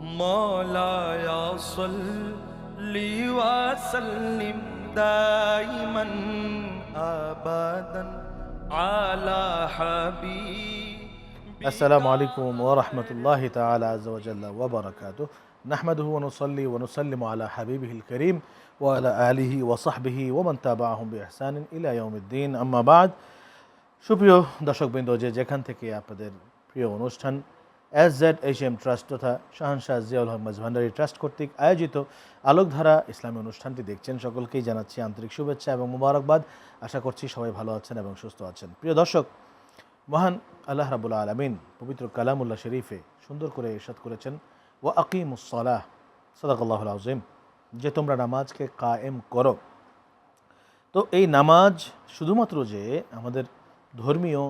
مولاي صل وسلم دائما ابدا على حبيبي السلام عليكم ورحمة الله تعالى عز وجل وبركاته نحمده ونصلي ونسلم على حبيبه الكريم وعلى آله وصحبه ومن تابعهم بإحسان إلى يوم الدين أما بعد সুপ্রিয় দর্শকবৃন্দ যে যেখান থেকে আপনাদের প্রিয় অনুষ্ঠান S Z H M trust তথা শাহানশাহ জিয়াউল হক মাঝভান্ডারি ট্রাস্ট কর্তৃক আয়োজিত আলোকধারা ইসলামী অনুষ্ঠানটি দেখছেন সকলকেই জানাচ্ছি আন্তরিক শুভেচ্ছা এবং মুবারকবাদ। আশা করছি সবাই ভালো আছেন এবং সুস্থ আছেন। প্রিয় দর্শক, মহান আল্লাহ রাবুল আলমিন পবিত্র কালামুল্লাহ শরীফে সুন্দর করে ইরশাদ করেছেন ও আকিমুসলাহ সদাকাল্লাহ আজিম যে তোমরা নামাজকে কায়েম করো। তো এই নামাজ শুধুমাত্র যে আমাদের ধর্মীয়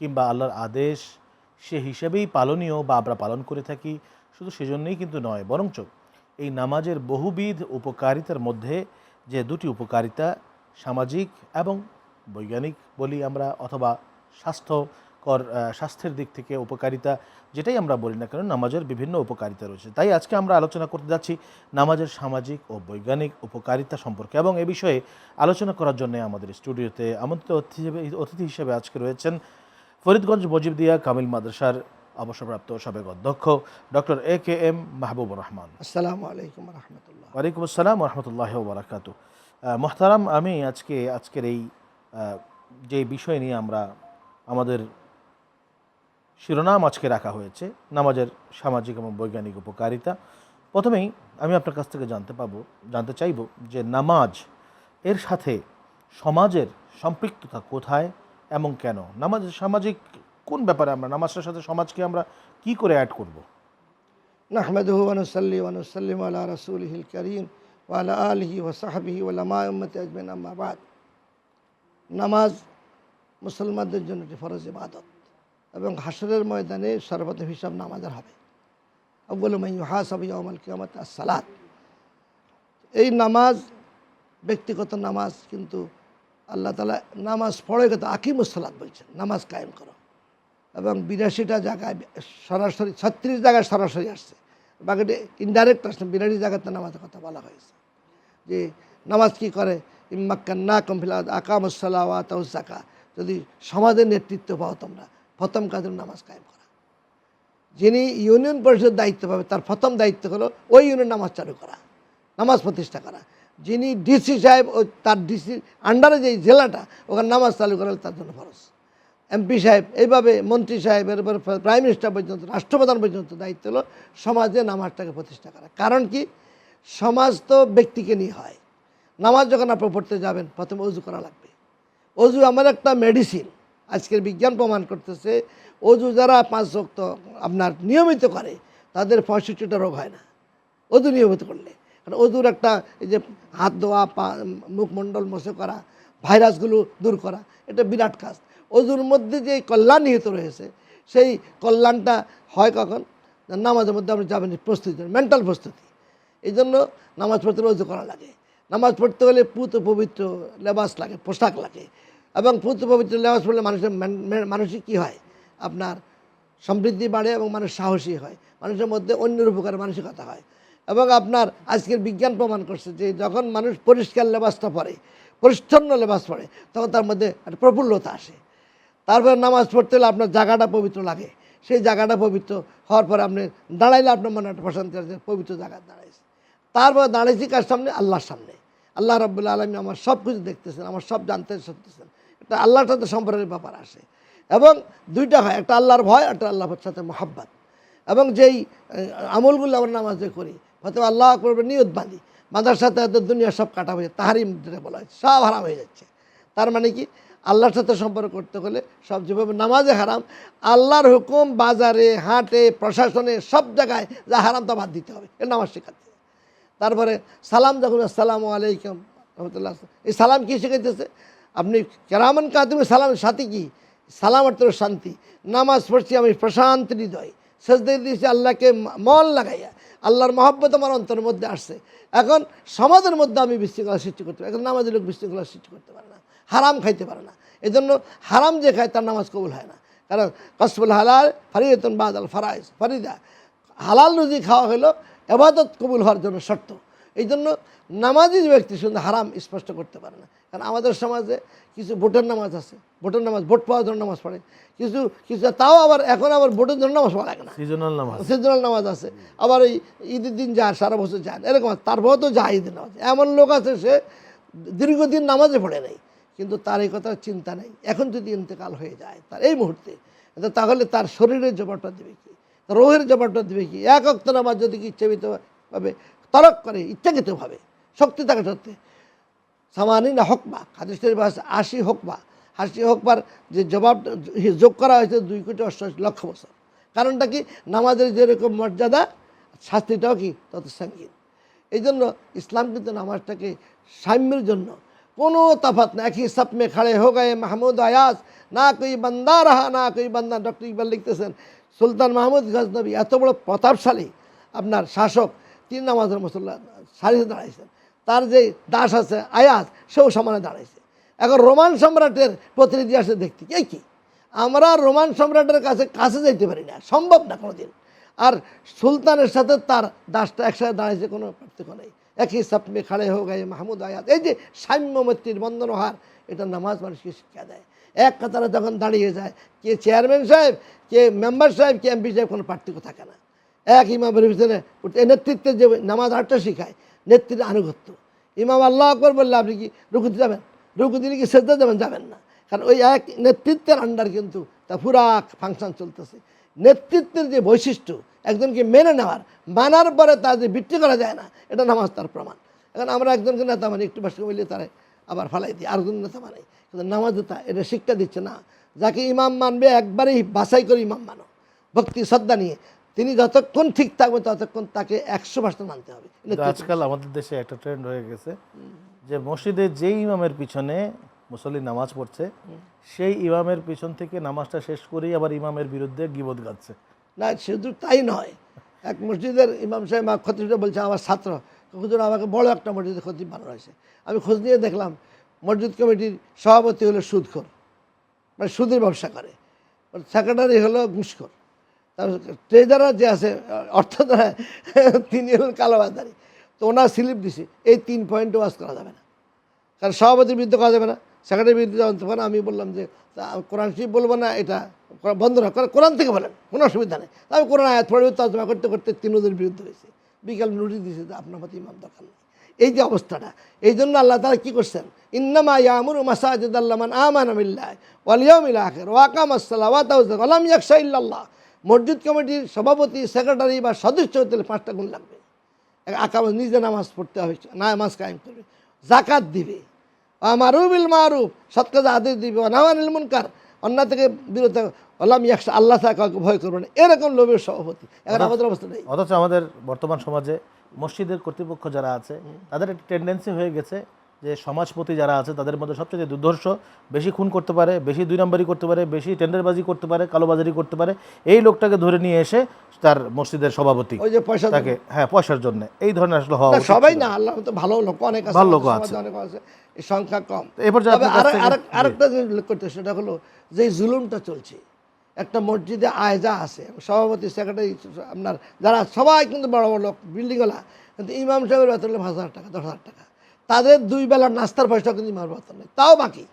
কিংবা আল্লাহর আদেশ সে হিসেবেই পালনীয় বা আমরা পালন করে থাকি, শুধু সেজন্যই কিন্তু নয়, বরঞ্চ এই নামাজের বহুবিধ উপকারিতার মধ্যে যে দুটি উপকারিতা, সামাজিক এবং বৈজ্ঞানিক বলি আমরা, অথবা স্বাস্থ্যকর স্বাস্থ্যের দিক থেকে উপকারিতা, যেটাই আমরা বলি না কেন, নামাজের বিভিন্ন উপকারিতা রয়েছে। তাই আজকে আমরা আলোচনা করতে যাচ্ছি নামাজের সামাজিক ও বৈজ্ঞানিক উপকারিতা সম্পর্কে এবং এ বিষয়ে আলোচনা করার জন্য আমাদের স্টুডিওতে আমন্ত্রিত অতিথি হিসেবে- অতিথি হিসেবে আজকে রয়েছেন ফরিদগঞ্জ মজিবদিয়া কামিল মাদ্রাসার অবসরপ্রাপ্ত সাবেক অধ্যক্ষ doctor A K M Mahbubur Rahman. আসসালামু আলাইকুম রহমতুল্লাহ। ওয়ালাইকুম আসসালাম রহমতুল্লাহ বারাকাতু। মোহতারাম আমি আজকে আজকের এই যে বিষয় নিয়ে আমরা আমাদের শিরোনাম আজকে রাখা হয়েছে নামাজের সামাজিক এবং বৈজ্ঞানিক উপকারিতা। প্রথমেই আমি আপনার কাছ থেকে জানতে পাবো জানতে চাইব যে নামাজ এর সাথে সমাজের সম্পৃক্ততা কোথায় এবং কেন? নামাজ, সামাজিক কোন ব্যাপারে আমরা, নামাজের সাথে সমাজকে আমরা কি করে অ্যাড করব? ওয়ালা নামাজ মুসলমানদের জন্য একটি ফরজ ইবাদত এবং হাসরের ময়দানে সর্বপ্রথম হিসাব নামাজের হবে। সালাত এই নামাজ, ব্যক্তিগত নামাজ কিন্তু আল্লাহ তালা নামাজ পড়ে কিন্তু আকিমুসলাত বলছেন, নামাজ কায়েম করো। এবং বিরাশিটা জায়গায় সরাসরি, ছত্রিশ জায়গায় সরাসরি আসছে। বাকিটি ইনডাইরেক্ট আসছে, বিরাশি জায়গাতে নামাজের কথা বলা হয়েছে। যে নামাজ কি করে? ইম্মাক্কান্না কমফিলা আকামুসাল্লাহ তাউসাকা যদি সমাজের নেতৃত্ব পাও তোমরা, প্রথম কাজ হলো নামাজ কায়েম করা। যিনি ইউনিয়ন পরিষদ দায়িত্ব পাবে, তার প্রথম দায়িত্ব হলো ওই ইউনিয়ন নামাজ চালু করা, নামাজ প্রতিষ্ঠা করা। যিনি ডিসি সাহেব ও তার ডিসির আন্ডারে যেই জেলাটা, ওখানে নামাজ চালু করা তার জন্য খরচ এমপি সাহেব, এইভাবে মন্ত্রী সাহেব, এরপর প্রাইম মিনিস্টার পর্যন্ত, রাষ্ট্রপ্রধান পর্যন্ত দায়িত্ব হলো সমাজে নামাজটাকে প্রতিষ্ঠা করা। কারণ কি? সমাজ তো ব্যক্তিকে নিয়ে হয়। নামাজ যখন আপনি পড়তে যাবেন, প্রথমে অজু করা লাগবে। অজু আমার একটা মেডিসিন আজকের বিজ্ঞান প্রমাণ করতেছে, অজু যারা পাঁচ রক্ত আপনার নিয়মিত করে, তাদের পঁয়ষট্টিটা রোগ হয় না। অজু নিয়মিত করলে। কারণ অজুর একটা এই যে হাত ধোয়া, পা মুখমণ্ডল মশে করা, ভাইরাসগুলো দূর করা, এটা বিরাট কাজ। অজুর মধ্যে যে কল্যাণ নিহিত রয়েছে, সেই কল্যাণটা হয় কখন? নামাজের মধ্যে আপনি যাবেন প্রস্তুতি মেন্টাল প্রস্তুতি। এই জন্য নামাজ পড়তে অজু করা লাগে। নামাজ পড়তে হলে পুত পবিত্র লেবাস লাগে, পোশাক লাগে। এবং পুত পবিত্র লেবাস পড়লে মানুষের মান- মে- মানসিক কী হয়? আপনার সমৃদ্ধি বাড়ে এবং মানুষ সাহসী হয়। মানুষের মধ্যে অন্যের উপকার, মানসিকতা হয়। এবং আপনার আজকের বিজ্ঞান প্রমাণ করছে যে যখন মানুষ পরিষ্কার লেবাসটা পরে, পরিচ্ছন্ন লেবাস পরে, তখন তার মধ্যে একটা প্রফুল্লতা আসে। তারপরে নামাজ পড়তে হলে আপনার জায়গাটা পবিত্র লাগে। সেই জায়গাটা পবিত্র হওয়ার পরে আপনি দাঁড়াইলে আপনার মনে একটা প্রশান্তি আছে পবিত্র জায়গায় দাঁড়াইছে। তারপরে দাঁড়াইছি কার সামনে? আল্লাহর সামনে। আল্লাহ রব্বুল্লা আলমী আমার সব কিছু দেখতেছেন, আমার সব জানতে শুনতেছেন। একটা আল্লাহর সাথে সম্পর্কের ব্যাপার আসে। এবং দুইটা হয়, একটা আল্লাহর ভয়, একটা আল্লাহর সাথে মহাব্বাত। এবং যেই আমলগুলো আমরা নামাজে করি হয়তো আল্লাহ করবে নিয়ত বাঁধি। বাঁধার সাথে হয়তো দুনিয়া সব কাটা হয়ে তাহারিম যেটা বলা হয়েছে সব হারাম হয়ে যাচ্ছে। তার মানে কি? আল্লাহর সাথে সম্পর্ক করতে হলে সব যেভাবে নামাজে হারাম, আল্লাহর হুকুম বাজারে, হাটে, প্রশাসনে, সব জায়গায় যা হারাম তা বাদ দিতে হবে এটা নামাজ শেখাচ্ছে তারপরে সালাম যখন, আসসালামু আলাইকুম, রহমতুল্লাহ, এই সালাম কী শিখাইতেছে? আপনি কেরামান কাদিমের সালামের সাথে কি? সালাম অর্থ শান্তি। নামাজ পড়ছি আমি প্রশান্ত হৃদয়। সেজদে দিয়েছি আল্লাহকে মল লাগাইয়া। আল্লাহর মহব্বত আমার অন্তরের মধ্যে আসছে। এখন সমাজের মধ্যে আমি বিশৃঙ্খলা সৃষ্টি করতে পারি। এখন নামাজের লোক বিশৃঙ্খলা সৃষ্টি করতে পারে না। হারাম খাইতে পারে না। এই জন্য হারাম যে খায় তার নামাজ কবুল হয় না। কারণ কসবুল হালাল ফারিদন বাদ আল ফারাইজ, ফারিদা। হালাল রুজি খাওয়া হলো এবাদত কবুল হওয়ার জন্য শর্ত। এই জন্য নামাজি ব্যক্তি শুধু হারাম স্পষ্ট করতে পারে না। কারণ আমাদের সমাজে কিছু ভোটের নামাজ আছে ভোটের নামাজ ভোট পাওয়ার জন্য নামাজ পড়ে। কিছু কিছু তাও আবার এখন আবার ভোটের জন্য নামাজ পড়া লাগে না। সিজনাল নামাজ। সিজনাল নামাজ আছে। আবার ওই ঈদের দিন যায় সারা বছর যায় এরকম আছে। তারপরেও তো যায় ঈদের নামাজ। এমন লোক আছে সে দীর্ঘদিন নামাজে পড়ে নেই। কিন্তু তার এই কথার চিন্তা নেই। এখন যদি ইন্তেকাল হয়ে যায় তার এই মুহূর্তে তাহলে তার শরীরের জবাবটা দেবে কি? রোহের জবাবটা দেবে কি? এক অক্ত নামাজ যদি কি ইচ্ছাকৃতভাবে তরক করে ইচ্ছাকৃতভাবে, শক্তি থাকে সত্যি। সামানি না হকবা হাদিস শরীফ আছে, আশি হকবা আশি হকবার যে জবাব যোগ করা হয়েছে দুই কোটি অষ্টআশি লক্ষ বছর। কারণটা কি? নামাজের যেরকম মর্যাদা, শাস্তিটাও কি? তত সঙ্গীন এই জন্য ইসলাম কিন্তু নামাজটাকে সাম্যের জন্য কোনো তফাত না, একই সপ খাড়ে হো গয়ে মাহমুদ আয়াজ, না কই বান্দা রাহা, না কই বান্দা। ডক্টর ইকবাল লিখতেছেন, সুলতান মাহমুদ গজনবী এত বড় প্রতাপশালী, আপনার শাসক তিন নামাজের মুসল্লা সারিতে দাঁড়াইছেন। তার যে দাস আছে আয়াস সেও সমানে দাঁড়াইছে। এখন রোমান সম্রাটের প্রতিনিধি আসে দেখতে এই কি? আমরা রোমান সম্রাটের কাছে কাছে যাইতে পারি না, সম্ভব না কোনোদিন। আর সুলতানের সাথে তার দাসটা একসাথে দাঁড়াইছে কোনো পার্থক্য নেই। একই সাপমে খালে হোক, এই মাহমুদ আয়াত, এই যে সাম্য মৈত্রীর বন্ধন হার এটা নামাজ মানুষকে শিক্ষা দেয়। এক কাতারে যখন দাঁড়িয়ে যায়, কে চেয়ারম্যান সাহেব, কে মেম্বার সাহেব, কে এমপি সাহেব, কোনো পার্থক্য থাকে না। এক ইমামের এই নেতৃত্বে যে নামাজ আটটা শিখায় নেতৃত্বের আনুগত্য। ইমাম আল্লাহ আকবর বললে আপনি কি রুকুতে যাবেন? রুকু দিলে কি সেজদা যাবেন যাবেন না। কারণ ওই এক নেতৃত্বের আন্ডার কিন্তু তা পুরা ফাংশন চলতেছে। নেতৃত্বের যে বৈশিষ্ট্য, একজনকে মেনে নেওয়ার, মানার পরে তার যে বৃত্তি করা যায় না, এটা নামাজ তার প্রমাণ। এখন আমরা একজনকে নেতা মানি, একটু বাসকে বললে তারা আবার ফালাই দিই, আরেকজন নেতা মানে। কিন্তু নামাজ তা এটা শিক্ষা দিচ্ছে না। যাকে ইমাম মানবে, একবারেই বাছাই করে ইমাম মানো। ভক্তি, শ্রদ্ধা নিয়ে। তিনি যতক্ষণ ঠিক থাকবে ততক্ষণ তাকে একশো পার্সেন্ট মানতে হবে। আজকাল আমাদের দেশে একটা ট্রেন্ড হয়ে গেছে যে মসজিদে যেই ইমামের পিছনে মুসল্লি নামাজ পড়ছে সেই ইমামের পিছন থেকে নামাজটা শেষ করেই আবার ইমামের বিরুদ্ধে গিবত গাচ্ছে। না শুধু তাই নয় এক মসজিদের ইমাম সাহেব খতিবটা বলছে আমার ছাত্র হুজুর আমাকে বড় একটা মসজিদে খতিব বানানো হয়েছে। আমি খোঁজ নিয়ে দেখলাম মসজিদ কমিটির সভাপতি হলো সুদখোর মানে সুদের ব্যবসা করে। সেক্রেটারি হলো ঘুষখোর। তার ট্রেজারার যে আছে, অর্থ তিনি হলেন কালোবাজারি তো ওনার স্লিপ দিছে। এই তিন পয়েন্টে ওয়াজ করা যাবে না। কারণ সভাপতির বিরুদ্ধে করা যাবে না। সেক্রেটারির বিরুদ্ধে যাওয়া তখন আমি বললাম যে কোরআন শরীফ বলব না, এটা বন্ধ না কোরআন- থেকে বলেন, কোনো অসুবিধা নেই। আমি কোরআন আয়াত পড়ে তর্জমা করতে করতে তিনদের বিরুদ্ধে হয়েছে। বিকাল নোটিশ দিয়েছে যে, আপনার মতো ইমাম দরকার নেই। এই যে অবস্থাটা, এই জন্য আল্লাহ তারা কী করছেন? ইন্নামা ইয়ামুর মাসাজিদ আল্লামান আমান আমিল্লাহ ওয়ালিয়ামিল আখের ওয়াকাম আসসালাম ইয়াকশা ইল্লাল্লাহ। মসজিদ কমিটির সভাপতি সেক্রেটারি বা সদস্য হতে হলে পাঁচটা গুণ লাগবে। আকাম নিজে নামাজ পড়তে হবে নামাজ কায়েম করবে। জাকাত দিবে। মারুবিল মারুফ সৎ কাজে আদেশ দিবে। অনামানিল মুনকার অন্যায় থেকে বিরত আল্লাহ আল্লাহ কাউকে ভয় করবে না। এরকম লোভের সভাপতি। এখন আমাদের অবস্থা নেই। অথচ আমাদের বর্তমান সমাজে মসজিদের কর্তৃপক্ষ যারা আছে তাদের একটা টেন্ডেন্সি হয়ে গেছে যে সমাজপতি যারা আছে তাদের মধ্যে সবচেয়ে দুর্ধর্ষ বেশি খুন করতে পারে বেশি দুই নম্বরই করতে পারে বেশি টেন্ডারবাজি করতে পারে কালোবাজারি করতে পারে এই লোকটাকে ধরে নিয়ে এসে তার মসজিদের সভাপতি ওই যে পয়সা তাকে হ্যাঁ পয়সার জন্য। এই ধরনের আসলে হওয়া সবাই না আল্লাহ তো ভালো লোক অনেক আছে ভালো লোক আছে। অনেক আছে সংখ্যা কম। এরপর আরেকটা জিনিস উল্লেখ করতে সেটা হলো যে জুলুমটা চলছে। একটা মসজিদে আয়জা আছে সভাপতি সেক্রেটারি আপনার যারা সবাই কিন্তু বড় বড় লোক বিল্ডিংওয়ালা কিন্তু ইমাম সাহেবের বেতন হলো পাঁচ হাজার টাকা দশ হাজার টাকা। তাদের দুই বেলার নাস্তার পয়সা কিন্তু ইমামের বেতন নেই। তাও বাকি।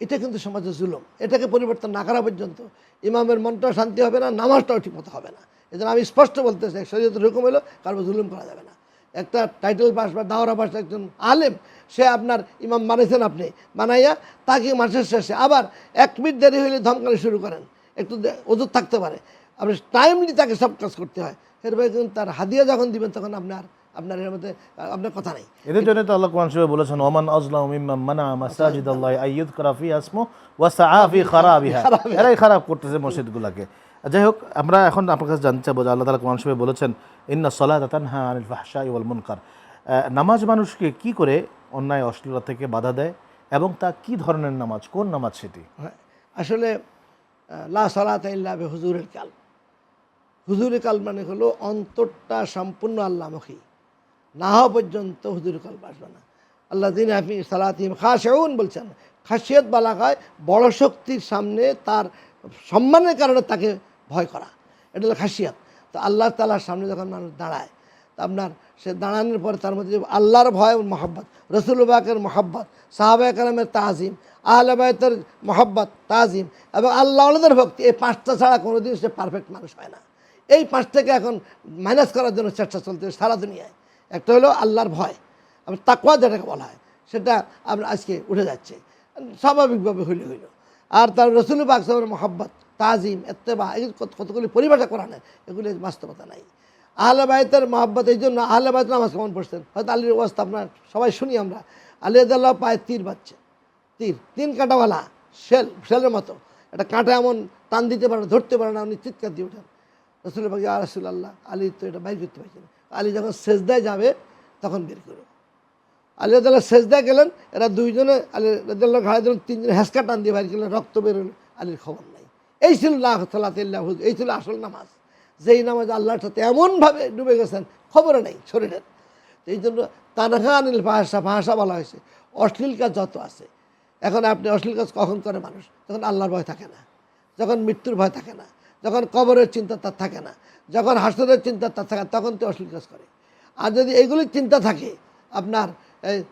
এটা কিন্তু সমাজের জুলুম। এটাকে পরিবর্তন না করা পর্যন্ত ইমামের মনটাও শান্তি হবে না, নামাজটাও ঠিকমতো হবে না। এই জন্য আমি স্পষ্ট বলতে চাই, শরীয়তের হুকুম হলো কারও জুলুম করা যাবে না। একটা টাইটেল পাস বা দাওরা পাস একজন আলেম, সে আপনার ইমাম বানাইছেন আপনি, বানাইয়া তাকে মাসের শেষে আবার এক মিনিট দেরি হইলে ধমকানি শুরু করেন। একটু ওজুর থাকতে পারে। আপনি টাইমলি তাকে সব কাজ করতে হয়। এরপরে কিন্তু তার হাদিয়া যখন দিবেন, তখন আপনার আপনার এর মধ্যে আপনার কথা নেই। এদের জন্য তো আল্লাহ কোরআন শরীফে বলেছেন ওমান আজলাম মিম্মাম মানা মাসাজিদ আল্লাহ আইয়ুদ করাফি আসমু ওয়া সাআফি খারাবিহা। এরাই খারাপ করতেছে মসজিদগুলোকে। যাই হোক আমরা এখন আপনার কাছে জানতে চাবো যে আল্লাহ তাআলা কোরআন শরীফে বলেছেন ইন্না সালাতা তানহা আনিল ফাহশাই ওয়াল মুনকার। নামাজ মানুষকে কি করে অন্যায় অশ্লীলতা থেকে বাধা দেয় এবং তা কি ধরনের নামাজ কোন নামাজ সেটি? হ্যাঁ, আসলে লা সালাত ইল্লা বে হুজুরের কাল হুজুরের কাল মানে হলো অন্তরটা সম্পূর্ণ আল্লাহমুখী। না হওয়া পর্যন্ত হুজুরের কাল বাসবে না। আল্লাহ দিন আপনি সালাতিম খাসেউন বলছেন। খাসিয়ত বলা হয় বড় শক্তির সামনে তার সম্মানের কারণে তাকে ভয় করা। এটা হলো খাসিয়াত। তো আল্লাহ তালার সামনে যখন মানুষ দাঁড়ায়, তা আপনার সে দাঁড়ানোর পরে তার মধ্যে আল্লাহর ভয় মহব্বত রসুলবাকের মহব্বত সাহাবা কালামের তাজিম আহলাবায়তের মহব্বত, তাজিম এবং আল্লাহ আল্লাহদের ভক্তি, এই পাঁচটা ছাড়া কোনোদিন সে পারফেক্ট মানুষ হয় না। এই পাঁচটাকে এখন মাইনাস করার জন্য চেষ্টা চলতে সারা দুনিয়ায়। একটা হলো আল্লাহর ভয়, আবার তাকওয়া যেটাকে বলা হয়, সেটা আপনার আজকে উঠে যাচ্ছে। স্বাভাবিকভাবে হইলে, হইল। আর তার রসুল বাকসবের মহব্বত, তাজিম এত্তেবা এই কত- কতগুলি পরিভাষা করা নেই এগুলি বাস্তবতা নাই। আহলে বাইতের মহব্বত, এই জন্য আহলে বাইত নামাজ কেমন পড়ছেন? হয়তো আলীর অবস্থা আপনার, সবাই শুনি আমরা, আলী আদাল্লাহ পায়ে তীর বাচ্চা তীর, তিন কাঁটাওয়ালা, শেল, শেলের মতো। একটা কাঁটা এমন টান দিতে পারে না, ধরতে পারে না, উনি চিৎকার দিয়ে ওঠেন। রসুল বাকি আর রসুল আল্লাহ আলী তো এটা বাইর করতে পারছে না আলী যখন সেজদায় যাবে, তখন বের করো। আলী রাদাল্লাহ সেজদায় গেলেন, এরা দুইজনে, আলী রাদাল্লাহ ঘাড়ে দিলেন তিনজনে হেসকা টান দিয়ে বাইর গেলেন রক্ত বেরোলো আলীর খবর নাই। এই ছিল লাহ সাল্লাহ এই ছিল আসল নামাজ। যেই নামাজ আল্লাহর সাথে এমনভাবে ডুবে গেছেন, খবরে নেই শরীরের এই জন্য তানহা আনিল ভাষা ভাষা বলা হয়েছে, অশ্লীল কাজ যত আছে। এখন আপনি অশ্লীল কাজ কখন করে মানুষ? তখন আল্লাহর ভয় থাকে না, যখন মৃত্যুর ভয় থাকে না, যখন কবরের চিন্তা তার থাকে না যখন হাসরের চিন্তা থাকে, তখন তো অশ্লীল কাজ করে। আর যদি এগুলির চিন্তা থাকে, আপনার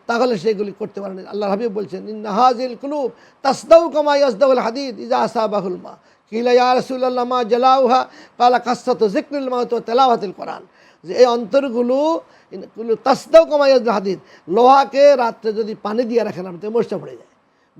তাহলে সেগুলি করতে পারেন আল্লাহ হাবিব বলছেন ইন্নাহাজিল কুলুব তাসদাউ কামা ইয়াসদাউল হাদিদ ইজা আসাবাহুল মা। কিলা ইয়া রাসূলুল্লাহ মা জালাউহা? কালা কাসসাতু যিকরুল মাউত ওয়া তেলাওয়াতুল কোরআন। যে এই অন্তরগুলো গুলো তাসদাউ কামা ইয়াসদাউল হাদিদ, লোহাকে রাত্রে যদি পানি দিয়ে রাখেন আপনি মোর্চা পড়ে যায়।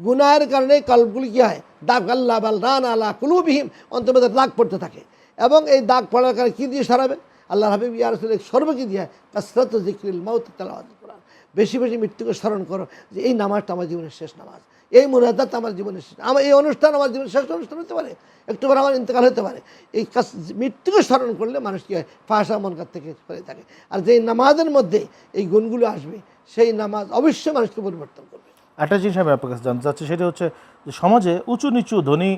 গুনাহের কারণে কলবগুলি কী হয়? দাগ আল্লাহ বাল রান আল্লাহ কুলুবিহীম। অন্তর্মধ্যে দাগ পড়তে থাকে। এবং এই দাগ পড়ার কারণে কী দিয়ে সরাবে আল্লাহ হাবিব ইয়ার সর্ব কী দিয়ে কাসরত জিক্রিল মাউত তেলাওয়াত কোরআন বেশি বেশি মৃত্যুকে স্মরণ করো যে এই নামাজটা আমার জীবনের শেষ নামাজ। এই মোনাজাত আমার জীবনের শেষ আমার এই অনুষ্ঠান আমার জীবনের শেষ অনুষ্ঠান হতে পারে। একটু পর আমার ইন্তেকাল হতে পারে। এই কাজ মৃত্যুকে স্মরণ করলে মানুষ কী হয়? ফাঁসা মনকার থেকে সরে থাকে। আর যেই নামাজের মধ্যে এই গুণগুলো আসবে, সেই নামাজ অবশ্যই মানুষকে পরিবর্তন করবে। একটা জিনিস আমি আপনার কাছে জানতে চাচ্ছি, সেটা হচ্ছে সমাজে উঁচু নিচু ধনী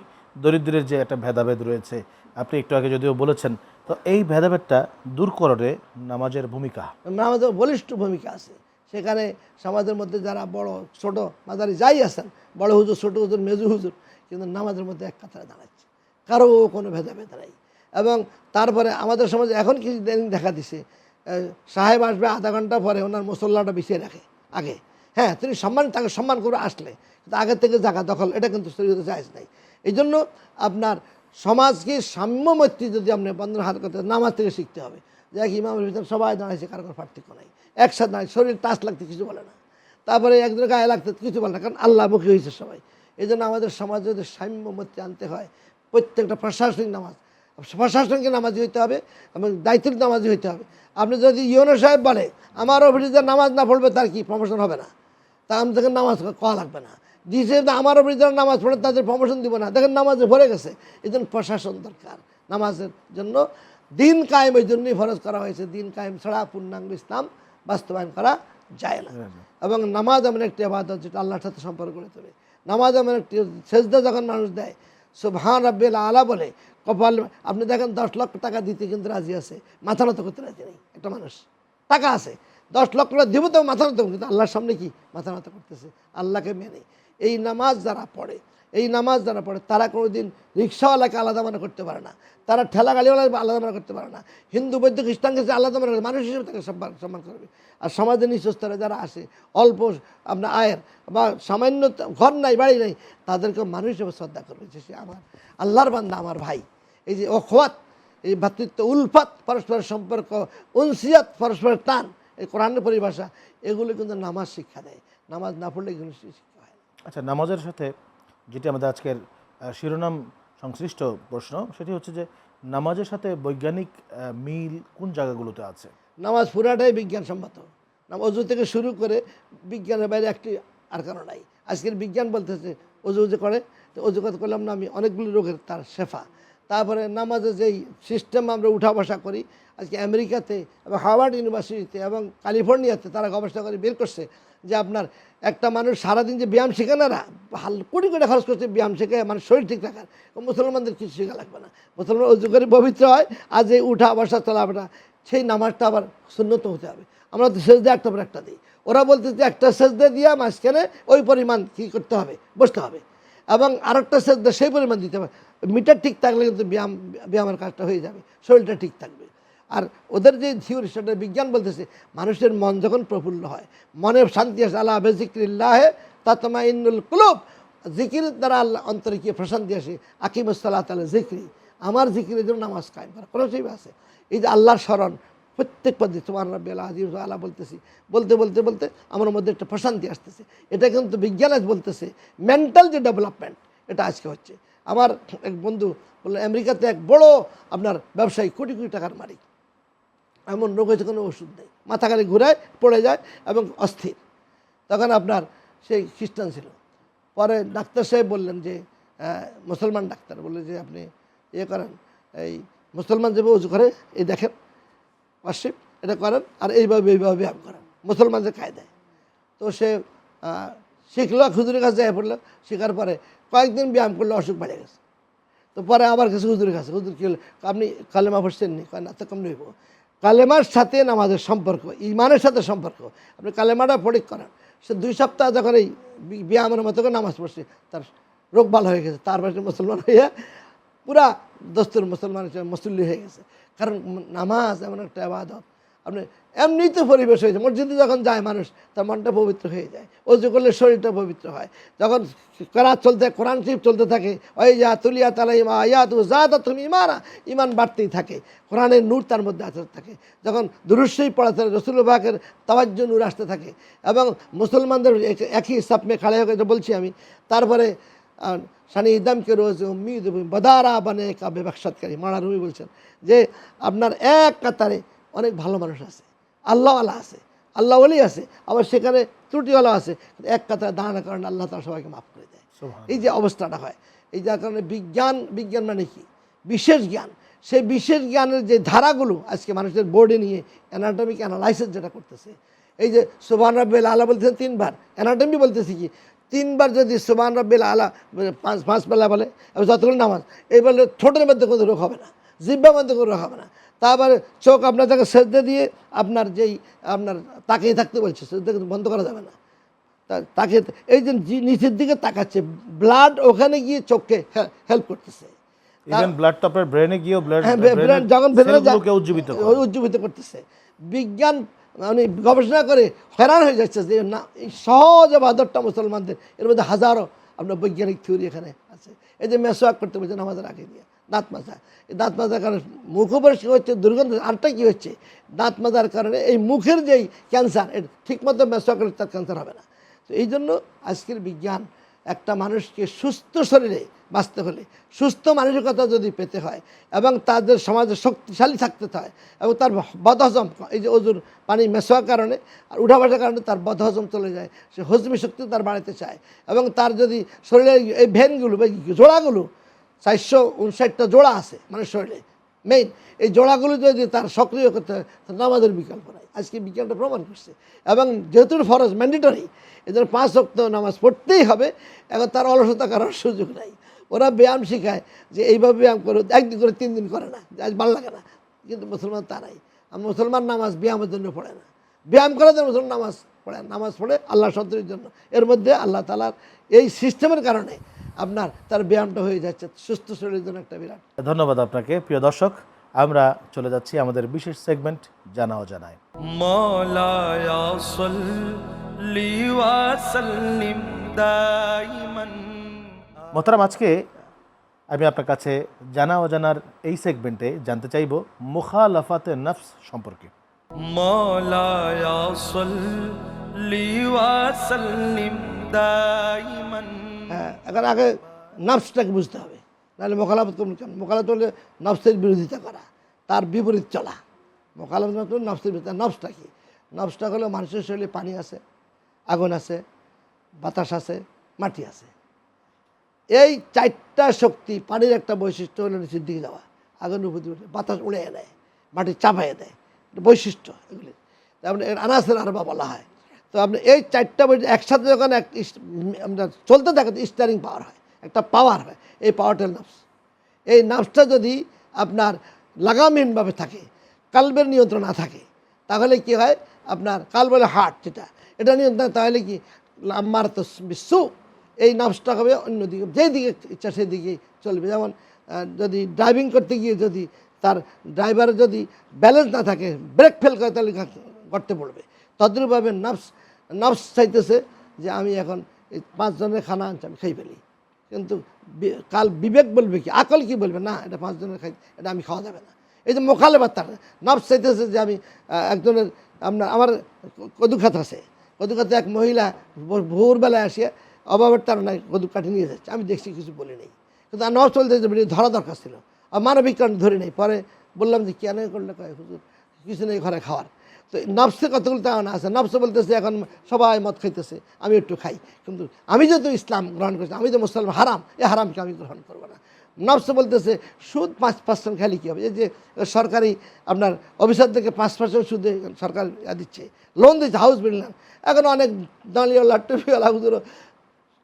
দরিদ্রের যে একটা ভেদাভেদ রয়েছে আপনি একটু আগে যদিও বলেছেন, তো এই ভেদাভেদটা দূর করে নামাজের ভূমিকা? নামাজের বলিষ্ঠ ভূমিকা আছে। সেখানে সমাজের মধ্যে যারা বড়, ছোট মাঝারি যাই আছেন, বড় হুজুর, ছোট হুজুর, মেজু হুজুর, কিন্তু নামাজের মধ্যে এক কাতারে দাঁড়াচ্ছে। কারও কোনো ভেদাভেদ নাই। এবং তারপরে আমাদের সমাজে এখন কিছু দিন দেখা দিছে সাহেব আসবে আধা ঘণ্টা পরে ওনার মুসল্লাটা বিছিয়ে রাখে, আগে। হ্যাঁ তিনি সম্মান, তাকে সম্মান করে আসলে, কিন্তু আগের থেকে জায়গা দখল, এটা কিন্তু শরীরে জায়জ নাই। এই জন্য আপনার সমাজকে সাম্যমৈত্রী যদি আপনি বন্ধন হাত করতে নামাজ থেকে শিখতে হবে। দেখ ইমামের ভিতরে সবাই দাঁড়াইছে কারও কোনো পার্থক্য নাই। একসাথে দাঁড়ায়, শরীর টাচ লাগতে কিছু বলে না। তারপরে একজনের গায়ে লাগতে কিছু বলে না, কারণ আল্লাহ মুখী হয়েছে সবাই। এই জন্য আমাদের সমাজে যদি সাম্যমৈত্রী আনতে হয়, প্রত্যেকটা প্রশাসনিক নামাজ, প্রশাসনকে নামাজি হইতে হবে এবং দায়িত্বের নামাজি হইতে হবে। আপনি যদি ইউনো সাহেব বলে, আমার অফিসে নামাজ না পড়বে, তার কি প্রমোশন হবে না? তা আমি দেখেন নামাজ কওয়া লাগবে না। দিছে আমার অফিসে যারা নামাজ পড়ে তাদের প্রমোশন দিব না। দেখেন নামাজে ভরে গেছে। এই জন্য প্রশাসন দরকার। নামাজের জন্য দিন কায়েম এই জন্যই ফরজ করা হয়েছে। দিন কায়েম ছাড়া পূর্ণাঙ্গ ইসলাম বাস্তবায়ন করা যায় না। এবং নামাজ এমন একটি আবাদত যেটা আল্লাহর সাথে সম্পর্ক করে তোলে। নামাজ এমন একটি সেজদা যখন মানুষ দেয় সুবহান রাব্বিল আলা বলে কপাল আপনি দেখেন দশ লক্ষ টাকা দিতে কিন্তু রাজি আছে। মাথা নত করতে রাজি নেই একটা মানুষ। টাকা আছে। দশ লক্ষ টাকা দেবো তো মাথা নত। কিন্তু আল্লাহর সামনে কি মাথা নত করতেছে? আল্লাহকে মেনে। এই নামাজ যারা পড়ে, এই নামাজ যারা পড়ে, তারা কোনোদিন রিক্সাওয়ালাকে আলাদা মনে করতে পারে না। তারা ঠেলা আলাদা মনে করতে পারে না। হিন্দু বৈদ্য খ্রিস্টানকে সে আলাদা মনে করে, মানুষ হিসেবে তাকে সম্মান সম্মান করবে। আর সমাজের নিচু স্তরে যারা আসে, অল্প আপনার আয়ের বা সামান্য ঘর নাই, বাড়ি নাই তাদেরকে মানুষ হিসেবে শ্রদ্ধা করবে যে সে আমার, আল্লাহর বান্দা, আমার ভাই। এই যে অখওয়াত, এই ভাতৃত্ব উলফাত, পরস্পরের সম্পর্ক, উনসিয়াত, পরস্পরের টান, এই কোরআনের পরিভাষা, এগুলো কিন্তু নামাজ শিক্ষা দেয়। নামাজ না পড়লে এগুলো শিক্ষা আচ্ছা নামাজের সাথে যেটি আমাদের আজকের শিরোনাম সংশ্লিষ্ট প্রশ্ন, সেটি হচ্ছে যে নামাজের সাথে বৈজ্ঞানিক মিল কোন জায়গাগুলোতে আছে? নামাজ পুরাটাই বিজ্ঞানসম্মত। অজু থেকে শুরু করে বিজ্ঞানের বাইরে একটি আর কারণ নাই। আজকের বিজ্ঞান বলতেছে অজু উজু করে, তো অজু করলাম না, আমি অনেকগুলো রোগের তার শেফা। তারপরে নামাজে যেই সিস্টেম আমরা উঠা বসা করি আজকে আমেরিকাতে এবং হাওয়ার্ড ইউনিভার্সিটিতে এবং ক্যালিফোর্নিয়াতে তারা গবেষণা করে বের করছে যে আপনার একটা মানুষ সারাদিন যে ব্যায়াম শেখে না কোটি কোটি খরচ করছে ব্যায়াম শেখে মানে শরীর ঠিক রাখার। মুসলমানদের কিছু শেখা লাগবে না। মুসলমান অজু করে পবিত্র হয়, আর যে উঠা, বসা চলাফেরা সেই নামাজটা আবার সুন্নত হতে হবে। আমরা তো শেষ সেজদা একটা পর একটা দিই। ওরা বলতে যে একটা সেজদা দিয়া মাঝখানে ওই পরিমাণ কী করতে হবে? বসতে হবে। এবং আরেকটা সেজদা সেই পরিমাণ দিতে হবে। মিটার ঠিক থাকলে কিন্তু ব্যায়াম, ব্যায়ামের কাজটা হয়ে যাবে। শরীরটা ঠিক থাকবে। আর ওদের যে থিওরি সেটা বিজ্ঞান বলতেছে, মানুষের মন যখন প্রফুল্ল হয়, মনে শান্তি আসে, আল্লাহ বেজিক্রিল্লাহে তাতমা ইন্নুল কুলুব জিকির দ্বারা আল্লাহ অন্তরে গিয়ে প্রশান্তি আসে আকিমুসাল্লাহ তালা জিক্রি আমার জিকিরের জন্য নামাজ কায়েম করা, কোনো সেই আছে। এই যে আল্লাহর স্মরণ, প্রত্যেক পদে তোমার আল্লাহ আজিজ আল্লাহ বলতেছি, বলতে বলতে বলতে আমার মধ্যে একটা প্রশান্তি আসতেছে। এটা কিন্তু বিজ্ঞান আজ বলতেছে মেন্টাল যে ডেভেলপমেন্ট এটা আজকে হচ্ছে। আমার এক বন্ধু বলল, আমেরিকাতে এক বড় আপনার ব্যবসায়ী কোটি কোটি টাকার মালিক। এমন রোগ হয়েছে, কোনো ওষুধ নেই। মাথা খালি ঘুরায়, পড়ে যায় এবং অস্থির। তখন আপনার সেই খ্রিস্টান ছিল। পরে ডাক্তার সাহেব বললেন যে মুসলমান ডাক্তার বললেন যে, আপনি ইয়ে করেন, এই মুসলমান যেভাবে উজু করে, এই দেখেন ওয়ার্শিপ এটা করেন, আর এইভাবে এইভাবে ব্যায়াম করেন। মুসলমান যে খায় দেয় তো সে শিখলো খুজুরের কাছে যায় পড়ল, শেখার পরে কয়েকদিন ব্যায়াম করলে, অসুখ বেড়ে গেছে। তো পরে আবার কিছু হুজুরের কাছে। হুজুর কি হলো, আপনি কালেমা পড়ছেন নি কয়, না, তো কম নেব কালেমার সাথে নামাজের সম্পর্ক ইমানের সাথে সম্পর্ক। আপনি কালেমাটা পরীক্ষা করেন। সে দুই সপ্তাহ যখন এই ব্যায়ামের মতো করে নামাজ পড়ছে, তার রোগ ভালো হয়ে গেছে। তার পাশে মুসলমান হইয়া পুরা দস্তুর মুসলমান মুসল্লি হয়ে গেছে। কারণ নামাজ এমন একটা আবাদত আপনি এমনি তো পরিবেশ হয়েছে মসজিদে যখন যায় মানুষ, তার মনটা পবিত্র হয়ে যায়। অজু করলে শরীরটা পবিত্র হয়। যখন করাত চলতে, কোরআন শরীফ চলতে থাকে ওই যা তুলিয়া তালা ইমা ইয়া তু যা তা তুমি ইমানা ইমান বাড়তেই থাকে। কোরআনের নূর তার মধ্যে আসতে থাকে। যখন দুরুশ্বই পড়াতে রসুল বাকের তাওয়াজ্য নূর আসতে থাকে এবং মুসলমানদের এক- একই সাপমে খাড়া হয়ে বলছি আমি, তারপরে সানি ইদামকে রোজ উম্মিদ বদারা বানে কাবে বাকসাতকারী মারা রুমি বলছেন যে, আপনার এক কাতারে অনেক ভালো মানুষ আছে। আল্লাহওয়ালা আছে আল্লাহ আল্লাহওয়ালি আছে আবার সেখানে ত্রুটিওয়ালা আছে। এক কাতারে দাঁড়ানোর কারণে আল্লাহ তার সবাইকে মাফ করে দেয়। এই যে অবস্থাটা হয় এই যার কারণে বিজ্ঞান বিজ্ঞান মানে কি? বিশেষ জ্ঞান। সেই বিশেষ জ্ঞানের যে ধারাগুলো আজকে মানুষের বোর্ডে নিয়ে অ্যানাটমিক অ্যানালাইসিস যেটা করতেছে এই যে সুবান রব্বেল আলা বলতেছেন তিনবার। অ্যানাটমি বলতেছি কি? তিনবার যদি সুবান রব্বেল আলা পাঁচ পাঁচ বেলা বলে যতগুলো নামাজ এই বলে ঠোঁটের মধ্যে কোনো রোগ হবে না জিব্বার মধ্যে কোনো রোগ হবে না। তারপরে চোখ আপনার তাকে সেদ্ধে দিয়ে আপনার যেই আপনার তাকিয়ে থাকতে বলছে সেদ্ধে কিন্তু বন্ধ করা যাবে না। তাকে এই যে নিচের দিকে তাকাচ্ছে ব্লাড ওখানে গিয়ে চোখকে হেল্প করতেছে। ইভেন ব্লাড তো আপনার ব্রেনে গিয়েও ব্লাড হ্যাঁ ব্রেন যখন ভেতরে যায় উজ্জীবিত উজ্জীবিত করতেছে। বিজ্ঞান মানে গবেষণা করে হয়রান হয়ে যাচ্ছে যে না এই সহজ বাদরটা মুসলমানদের এর মধ্যে হাজারো আপনার বৈজ্ঞানিক থিওরি এখানে আছে। এই যে মেসোয়াক করতে বলছেন আমাদের আগে দিয়ে দাঁত মাজা। এই দাঁত মাজার কারণে মুখ পরিষ্কার হচ্ছে দুর্গন্ধ। আরটা কী হচ্ছে? দাঁত মাজার কারণে এই মুখের যেই ক্যান্সার, এর ঠিকমতো মেসোয়াক করলে তার ক্যান্সার হবে না। তো এই জন্য আজকের বিজ্ঞান একটা মানুষকে সুস্থ শরীরে বাঁচতে হলে, সুস্থ মানসিকতা যদি পেতে হয় এবং তাদের সমাজে শক্তিশালী থাকতে হয় এবং তার বদহজম, এই যে অজুর পানি মেশোয়ার কারণে আর উঠা কারণে তার বদহজম চলে যায়, সে হজমি শক্তি তার বাড়াতে চায় এবং তার যদি শরীরের এই ভেনগুলো বা জোড়াগুলো চারশো উনষাটটা জোড়া আছে মানে শরীরে। মেইন এই জোড়াগুলো যদি তার সক্রিয় করতে হয় আমাদের বিকল্প নাই। আজকে বিজ্ঞানটা প্রমাণ করছে। এবং যেহেতু ফরজ ম্যান্ডেটরি এদের পাঁচ শক্ত নামাজ পড়তেই হবে, এখন তার অলসতা করার সুযোগ নাই। ওরা ব্যায়াম শেখায় যে এইভাবে ব্যায়াম করে, একদিন করে তিন দিন করে না, আজ ভালো লাগে না। কিন্তু মুসলমান তারাই আর মুসলমান নামাজ ব্যায়ামের জন্য পড়ে না। ব্যায়াম করার জন্য মুসলমান নামাজ পড়ে নামাজ পড়ে আল্লাহ সন্তুষ্টির জন্য। এর মধ্যে আল্লাহ তালার এই সিস্টেমের কারণে আপনার তার ব্যায়ামটা হয়ে যাচ্ছে সুস্থ শরীরের জন্য একটা বিরাট। ধন্যবাদ আপনাকে প্রিয় দর্শক। আমরা চলে যাচ্ছি আমাদের বিশেষ সেগমেন্ট জানা অজানায়। মতরাম আজকে আমি আপনার কাছে জানা অজানার এই সেগমেন্টে জানতে চাইব মুখালাফাতে নফস সম্পর্কে। মৌলায়া দাইমান এখন আগে নফসটাকে বুঝতে হবে। নাহলে মোকালামত কেন? মোকালামত হলে নফসের বিরোধিতা করা, তার বিপরীত চলা। মোকালামত মানে হলো নফসের বিরোধিতা নফসটা কি? নফসটা হলো মানুষের শরীরে পানি আছে, আগুন আছে, বাতাস আছে, মাটি আছে। এই চারটা শক্তি পানির একটা বৈশিষ্ট্য হলো নিচের দিকে যাওয়া। আগুন উপর বাতাস উড়ে দেয়, মাটি চাপাইয়ে দেয়। বৈশিষ্ট্য এগুলি। তারপরে এর আনাসের আরবা বলা হয়। তো আপনি এই চারটা বৈশিষ্ট্য একসাথে যখন এক আমরা চলতে থাকে স্টারিং পাওয়ার হয়, একটা পাওয়ার হয়, এই পাওয়ারটার নাফস এই নাফসটা যদি আপনার লাগামহীনভাবে থাকে, কালবের নিয়ন্ত্রণ না থাকে, তাহলে কি হয়? আপনার কাল বলে হার্ট যেটা, এটা নিয়ন্ত্রণ, তাহলে কি? আমার তো বিশ্ব, এই নাফসটা হবে অন্যদিকে যেই দিকে ইচ্ছা সেই দিকেই চলবে। যেমন যদি ড্রাইভিং করতে গিয়ে যদি তার ড্রাইভারের যদি ব্যালেন্স না থাকে ব্রেক ফেল করে, তাহলে করতে পড়বে। তদ্রুপভাবে নফস নফস চাইতেছে যে আমি এখন এই পাঁচজনের খানা আনছি আমি খাই ফেলি। কিন্তু কাল বিবেক বলবে কি, আকল কি বলবে? না, এটা পাঁচজনের খাই, এটা আমি খাওয়া যাবে না। এই যে মোকালে বার্তা নফস চাইতেছে যে আমি একজনের আপনার আমার কদুখাত আছে। কদুখাতে এক মহিলা ভোর- ভোরবেলায় আসিয়া অভাবের তার কদু কাঠি নিয়ে যাচ্ছে। আমি দেখছি, কিছু বলি নেই। কিন্তু আর নফস চলতে ধরা দরকার ছিল। আর মানবিক কারণ ধরে নেই। পরে বললাম যে, কেন করলে? হুজুর, কিছু নেই ঘরে খাওয়ার। তো নফসে কতগুলো তাড়না আছে? নফসে বলতেছে, এখন সবাই মদ খাইতেছে, আমি একটু খাই। কিন্তু আমি যেহেতু ইসলাম গ্রহণ করছি, আমি তো মুসলমান, হারাম, এ হারামকে আমি গ্রহণ করব না। নফসে বলতেছে, সুদ পাঁচ পার্সেন্ট খালি কী হবে? এই যে সরকারি আপনার অফিসার থেকে পাঁচ পার্সেন্ট সুদে সরকার দিচ্ছে লোন দিচ্ছে হাউস বিল্ডার এখন অনেক দাঁড়িয়েওয়ালা টুপিওয়ালা হুজুরও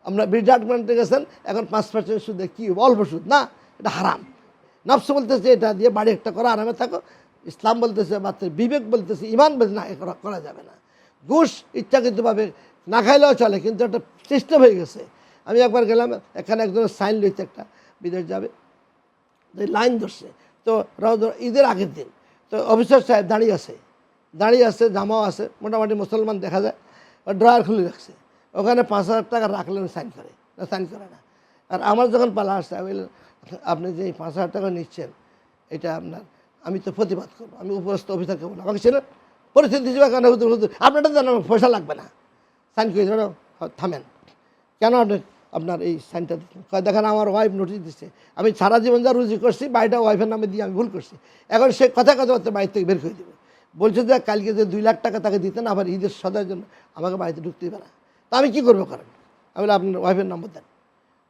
আমরা রিটায়ারমেন্টে গেছেন, এখন পাঁচ পার্সেন্ট সুদে কী? অল্প সুদ, না, এটা হারাম। নফস বলতেছে, এটা দিয়ে বাড়ি একটা করো আরামে থাকো। ইসলাম বলতেছে, মাত্র বিবেক বলতেছে ইমান বলতে না করা যাবে না। ঘুষ ইচ্ছাকৃতভাবে না খাইলেও চলে, কিন্তু একটা সিস্টেম হয়ে গেছে। আমি একবার গেলাম, এখানে একজনের সাইন লইতে একটা, বিদেশ যাবে। লাইন ধরছে। তো ঈদের আগের দিন, তো অফিসার সাহেব দাঁড়িয়ে আছে। দাঁড়িয়ে আছে, জামাও আছে, মোটামুটি মুসলমান দেখা যায়। ড্রয়ার খুলে রাখছে। ওখানে পাঁচ হাজার টাকা রাখলে সাইন করে, না সাইন করে না। আর আমার যখন পালা আসছে, আমি আপনি যে পাঁচ হাজার টাকা নিচ্ছেন, এটা আপনার আমি তো প্রতিবাদ করব, আমি উপরস্থ অফিসারকে বললাম আমাকে ছিলেন পরিস্থিতি হিসেবে কেন আপনারটা জানো পয়সা লাগবে না। সাইন করে দিল থামেন। কেন আপনার এই সাইনটা দিচ্ছেন? দেখেন আমার ওয়াইফ নোটিশ দিচ্ছে, আমি সারা জীবন যা রুজি করছি, বাড়িটা ওয়াইফের নামে দিয়ে আমি ভুল করছি। এখন সে কথা কথা বলতে বাড়ি থেকে বের করে দেবে। বলছে যে কালকে যে দুই লাখ টাকা তাকে দিতেন আবার ঈদের সদায়ের জন্য আমাকে বাড়িতে ঢুকতে দেবে না। তা আমি কী করব করেন আমি আপনার ওয়াইফের নম্বর দেন।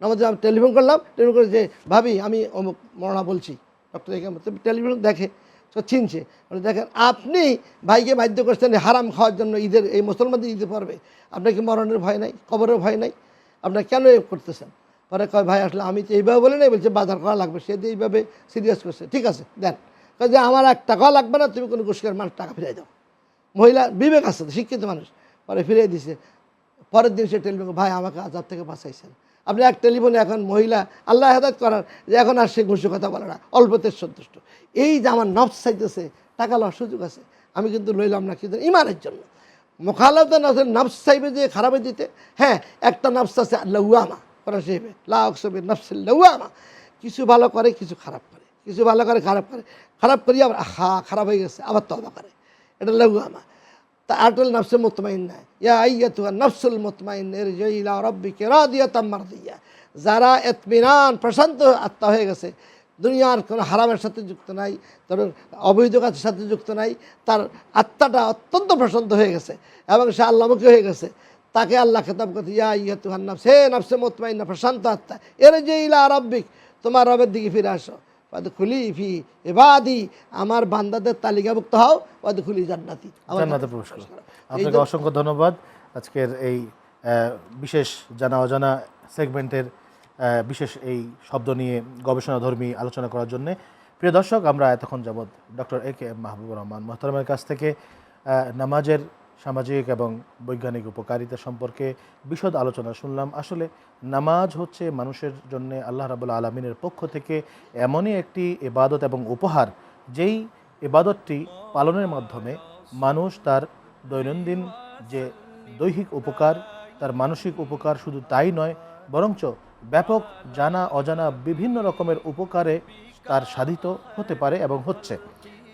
নম্বর দিয়ে আমি টেলিফোন করলাম টেলিফোন করে যে, ভাবি, আমি অমুক মরণা বলছি। ডক্টর এখানে টেলিফোন দেখে, তো চিনছে। বলে দেখেন, আপনি ভাইকে বাধ্য করছেন হারাম খাওয়ার জন্য ঈদের, এই মুসলমানদের ঈদে পারবে। আপনার কি মরণের ভয় নাই? কবরের ভয় নাই? আপনার কেন এ করতেছেন? পরে কয়, ভাই, আসলে আমি তো এইভাবে বলে নাই, বলছে, বাজার করা লাগবে। সে এইভাবে সিরিয়াস করছে। ঠিক আছে, দেন। যে, আমার এক টাকাও লাগবে না, তুমি কোনো ঘুষকের মানুষ, টাকা ফিরাই দাও। মহিলা বিবেক আছে, শিক্ষিত মানুষ। পরে ফিরিয়ে দিছে। পরের দিন সে টেলিফোন ভাই, আমাকে আজাদ থেকে বাঁচাইছেন। আপনি এক টেলিফোনে এখন মহিলা, আল্লাহ হেদায়ত করার, যে এখন আর সে ঘুষি কথা বলে না, অল্পতে সন্তুষ্ট। এই যে আমার নফস চাইতেছে, টাকা লওয়ার সুযোগ আছে, আমি কিন্তু লইলাম না কিন্তু ইমানের জন্য। মোখালাতে নফস চাইবে যে খারাপে দিতে হ্যাঁ একটা নফস আছে লউয়ামা করা সাহেবে লাউসবে নফসের লউয়ামা কিছু ভালো করে, কিছু খারাপ করে, কিছু ভালো করে, খারাপ করে, খারাপ করি আবার হা খারাপ হয়ে গেছে, আবার তবা করে, এটা লউয়ামা তা আটল নফসে মুতমাইন না ইয়া আইয়াতুহা নফসুল মুতমাইন ইরজিলা রাব্বিকা রাদিয়াতাম মারদিয়া। যারা এতমিনান, প্রশান্ত আত্মা হয়ে গেছে, দুনিয়ার কোনো হারামের সাথে যুক্ত নাই তার অবৈধ কাজের সাথে যুক্ত নাই, তার আত্মাটা অত্যন্ত প্রশান্ত হয়ে গেছে এবং সে আল্লাহমুখী হয়ে গেছে। তাকে আল্লাহ খেতাব করতে, ইয়া ইয়া নাফস, হে নফসে মুতমাইন না প্রশান্ত আত্মা এর যে ইলা রব্বিক, তোমার রবের দিকে ফিরে আসো। খুলি ফি এবাদি আমার বান্দাদের তালিকাভুক্ত হও খুলি জান্নাতি। জান্নাতে প্রবেশ করো। আপনাকে অসংখ্য ধন্যবাদ আজকের এই বিশেষ জানা অজানা সেগমেন্টের বিশেষ এই শব্দ নিয়ে গবেষণাধর্মী আলোচনা করার জন্য। প্রিয় দর্শক আমরা এতক্ষণ যাবৎ doctor A K M Mahbubur Rahman মোহতারমের কাছ থেকে নামাজের সামাজিক এবং বৈজ্ঞানিক উপকারিতা সম্পর্কে বিশদ আলোচনা শুনলাম। আসলে নামাজ হচ্ছে মানুষের জন্য আল্লাহ রাবুল আলমিনের পক্ষ থেকে এমনই একটি এবাদত এবং উপহার, যেই এবাদতটি পালনের মাধ্যমে মানুষ তার দৈনন্দিন যে দৈহিক উপকার, তার মানসিক উপকার শুধু তাই নয়, বরঞ্চ ব্যাপক জানা অজানা বিভিন্ন রকমের উপকারে তার সাধিত হতে পারে এবং হচ্ছে।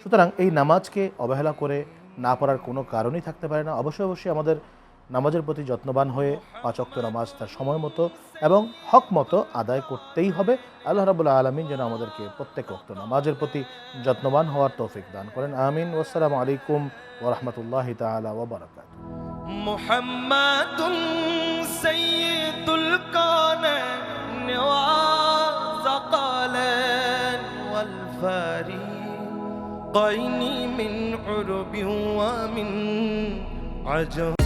সুতরাং এই নামাজকে অবহেলা করে না পড়ার কোনো কারণই থাকতে পারে না অবশ্যই অবশ্যই আমাদের নামাজের প্রতি যত্নবান হয়ে পাঁচ অক্ত নামাজ তার সময় মতো এবং হক মতো আদায় করতেই হবে আল্লাহ রাবুল্লাহ আলমিন যেন আমাদেরকে প্রত্যেক অক্ত নামাজের প্রতি যত্নবান হওয়ার তৌফিক দান করেন আমিন ওসালামু আলাইকুম ওরহমতুল্লাহ তালা ওবরাকাত محمد سيد الكونين وثقلين والفريقين من عرب ومن عجم